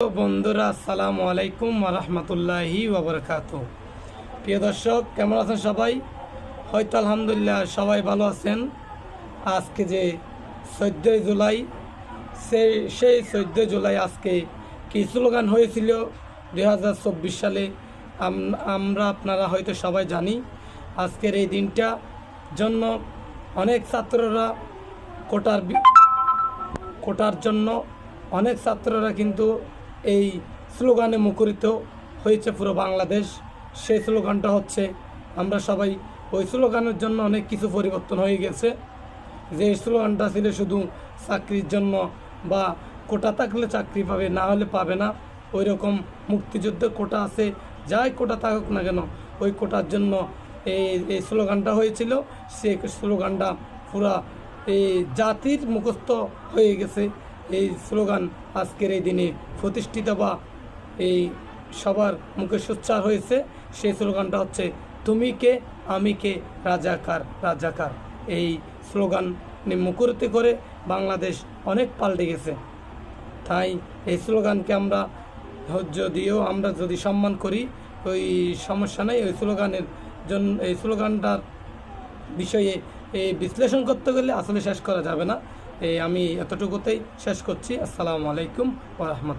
বন্ধুরা, আসসালামু আলাইকুম রহমতুল্লাহি ওবরকাত প্রিয় দর্শক, কেমন আছেন সবাই? হয়তো আলহামদুলিল্লাহ সবাই ভালো আছেন। আজকে যে চোদ্দোই জুলাই সেই সেই চোদ্দোই জুলাই আজকে কি স্লোগান হয়েছিল দুই হাজার চব্বিশ সালে, আম- আমরা আপনারা হয়তো সবাই জানি। আজকের এই দিনটা জন্য অনেক ছাত্ররা কোটার কোটার জন্য অনেক ছাত্ররা কিন্তু এই স্লোগানে মুখরিত হয়েছে পুরো বাংলাদেশ। সেই স্লোগানটা হচ্ছে, আমরা সবাই ওই স্লোগানের জন্য অনেক কিছু পরিবর্তন হয়ে গেছে। যে স্লোগানটা ছিল শুধু চাকরির জন্য বা কোটা থাকলে চাকরি পাবে, না হলে পাবে না ওই রকম মুক্তিযুদ্ধের কোটা আছে, যাই কোটা থাকুক না কেন, ওই কোটার জন্য এই এই স্লোগানটা হয়েছিল। সেই স্লোগানটা পুরা এই জাতির মুখস্থ হয়ে গেছে। এই স্লোগান আজকের এই দিনে প্রতিষ্ঠিত বা এই সবার মুখে সোচ্চার হয়েছে, সেই স্লোগানটা হচ্ছে, তুমি কে, আমি কে, রাজাকার রাজাকার। এই স্লোগান মুখরিত করে বাংলাদেশ অনেক পাল্টে গেছে। তাই এই স্লোগানকে আমরা যদিও আমরা যদি সম্মান করি, ওই সমস্যা নেই। ওই স্লোগানের জন্য এই স্লোগানটার বিষয়ে এই বিশ্লেষণ করতে গেলে আসলে শেষ করা যাবে না। আমি এতটুকুতেই শেষ করছি। আসসালামু আলাইকুম ওরহমত